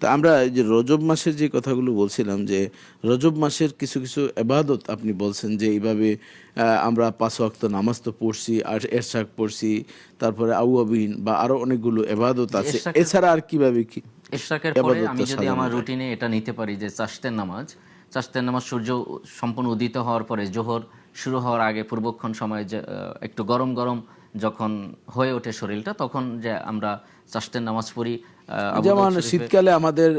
তো আমরা এই যে রজব মাসের যে কথাগুলো বলছিলাম যে রজব মাসের কিছু কিছু এবাদত আপনি বলছেন যে এইভাবে আমরা পাঁচ ওয়াক্ত নামাজ তো পড়ছি আর এরশাক পড়ছি তারপরে আউয়াবিন বা আরও অনেকগুলো এবাদত আছে। এছাড়া আর কীভাবে কি পরে আমি যদি আমার রুটিনে এটা নিতে পারি যে চাষতের নামাজ চাষতের নামাজ সূর্য সম্পূর্ণ উদিত হওয়ার পরে জোহর শুরু হওয়ার আগে পূর্বক্ষণ সময়ে যে একটু গরম গরম যখন হয়ে ওঠে শরীরটা তখন যে আমরা চাষতের নামাজ পড়ি যেমন শীতকালে আমাদের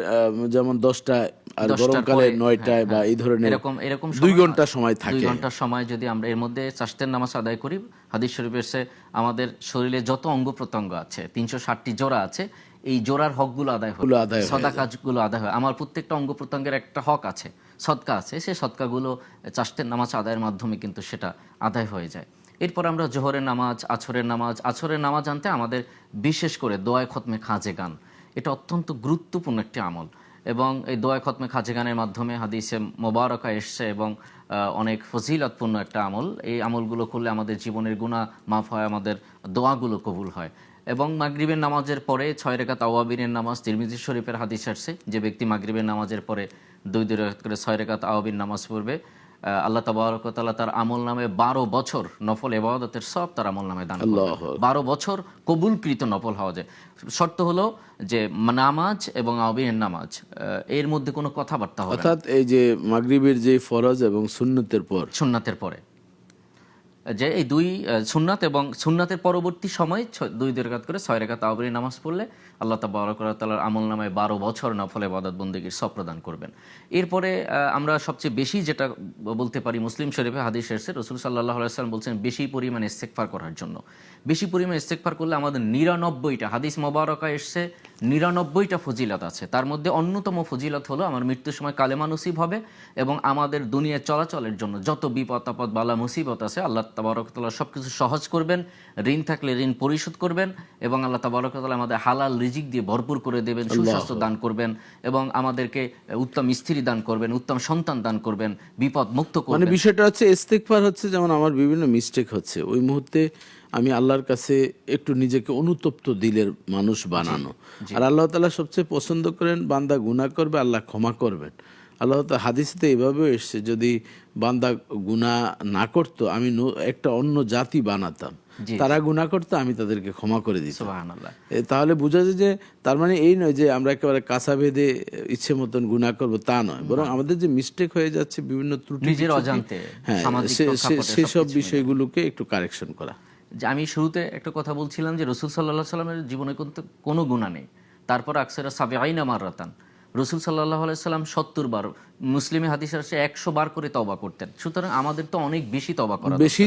যেমন দশটায় আর গরমকালে নয়টায় হ্যাঁ, বা এই ধরনের এরকম এরকম দুই ঘণ্টা সময় দুই ঘণ্টার সময় যদি আমরা এর মধ্যে চাষতের নামাজ আদায় করি হাদিস শরীফে এসে আমাদের শরীরে যত অঙ্গ প্রত্যঙ্গ আছে তিনশো ষাটটি জোড়া আছে এই জোরার হকগুলো আদায় হয়। গুলো আদায় সদা কাজগুলো আদায় হয়। আমার প্রত্যেকটা অঙ্গ প্রত্যঙ্গের একটা হক আছে। সদকা আছে সে সদকাগুলো চাষের নামাজ আদায়ের মাধ্যমে কিন্তু সেটা আদায় হয়ে যায়। এরপর আমরা জোহরের নামাজ আছরের নামাজ আছরের নামাজ আনতে আমাদের বিশেষ করে দোয়ায় খতমে খাজে গান। এটা অত্যন্ত গুরুত্বপূর্ণ একটি আমল। এবং এই দোয়া খতমে খাজে গানের মাধ্যমে হাদিসে মোবারকা এসছে এবং অনেক ফজিলতপূর্ণ একটা আমল। এই আমলগুলো করলে আমাদের জীবনের গুণা মাফ হয়, আমাদের দোয়াগুলো কবুল হয়। এবং মাগরিবের নামাজের পরে ছয় রেখা তাওয়াবিনের নামাজ তিরমিজি শরীফের হাদিস আসছে। যে ব্যক্তি মাগরিবের নামাজের পরে দুই দুই করে ছয় রেখা তাওয়াবিন নামাজ পড়বে আল্লাহ তাবারকতাল্লাহ তার আমল নামে বারো বছর নফল এবাদতের সব তার আমল নামে দান বারো বছর কবুলকৃত নফল হওয়া যায়। শর্ত হলো যে নামাজ এবং আবিনের নামাজ এর মধ্যে কোনো কথাবার্তা হয় অর্থাৎ এই যে মাগরিবের যে ফরজ এবং সুন্নতের পর সুন্নাতের পরে। যে এই দুই সুন্নাত এবং সুন্নাতের পরবর্তী সময় দুই দুই রেখাত করে ছয় রেখাত আবরি নামাজ পড়লে আল্লাহ তাবারকালার আমল নামায় বারো বছর নফল এবাদত বন্দীগীর সব প্রদান করবেন। এরপরে আমরা সবচেয়ে বেশি যেটা বলতে পারি মুসলিম শরীফে হাদিস এসেছে, রসুল সাল্লাহ সাল্লাম বলছেন, বেশি পরিমাণে ইস্তেকফার করার জন্য। বেশি পরিমাণে ইস্তেকফার করলে আমাদের নিরানব্বইটা হাদিস মোবারকা এসছে নিরানব্বইটা ফজিলত আছে। তার মধ্যে অন্যতম ফজিলত হলো আমার মৃত্যুর সময় কালেমা নসিব হবে এবং আমাদের দুনিয়া চলাচলের জন্য যত বিপদ আপদ বালা মুসিবত আছে আল্লাহ তাবারকতাল্লাহ সব কিছু সহজ করবেন ঋণ থাকলে ঋণ পরিশোধ করবেন এবং আল্লাহ তাবারকতাল্লাহ আমাদের হালাল রিজিক দিয়ে ভরপুর করে দেবেন সুস্বাস্থ্য দান করবেন এবং আমাদেরকে উত্তম স্ত্রী দান করবেন উত্তম সন্তান দান করবেন বিপদ মুক্ত মানে করবেন। বিষয়টা হচ্ছে ইস্তেকফার হচ্ছে যেমন আমার বিভিন্ন মিস্টেক হচ্ছে। ওই মুহূর্তে আমি আল্লাহর কাছে একটু নিজেকে অনুতপ্ত দিলের মানুষ বানানো। আর আল্লাহ তালা সবচেয়ে পছন্দ করেন বান্দা গুনাহ করবে আল্লাহ ক্ষমা করবেন। আল্লাহ তাআলা হাদিসেতে এভাবেও এসছে যদি বান্দা গুনাহ না করতো আমি একটা অন্য জাতি বানাতাম। তারা গুনাহ করতো আমি তাদেরকে ক্ষমা করে এ, তাহলে বোঝা যায় যে তার মানে এই নয় যে আমরা একেবারে কাঁচা বেঁধে ইচ্ছে মতন গুণা করব তা নয়। বরং আমাদের যে মিস্টেক হয়ে যাচ্ছে বিভিন্ন ত্রুটি হ্যাঁ সেসব বিষয়গুলোকে একটু কারেকশন করা। যে আমি শুরুতে একটা কথা বলছিলাম যে রসুল সাল্লাহ সাল্লামের জীবনে কিন্তু কোনো গুণা নেই। তারপর আকসেরা সাবে আইনা মারাতান রসুল সাল্লাহ আলাইসাল্লাম সত্তর বার মুসলিমে হাদিস আসে একশো বার করে তবা করতেন। সুতরাং আমাদের তো অনেক বেশি তবা করা বেশি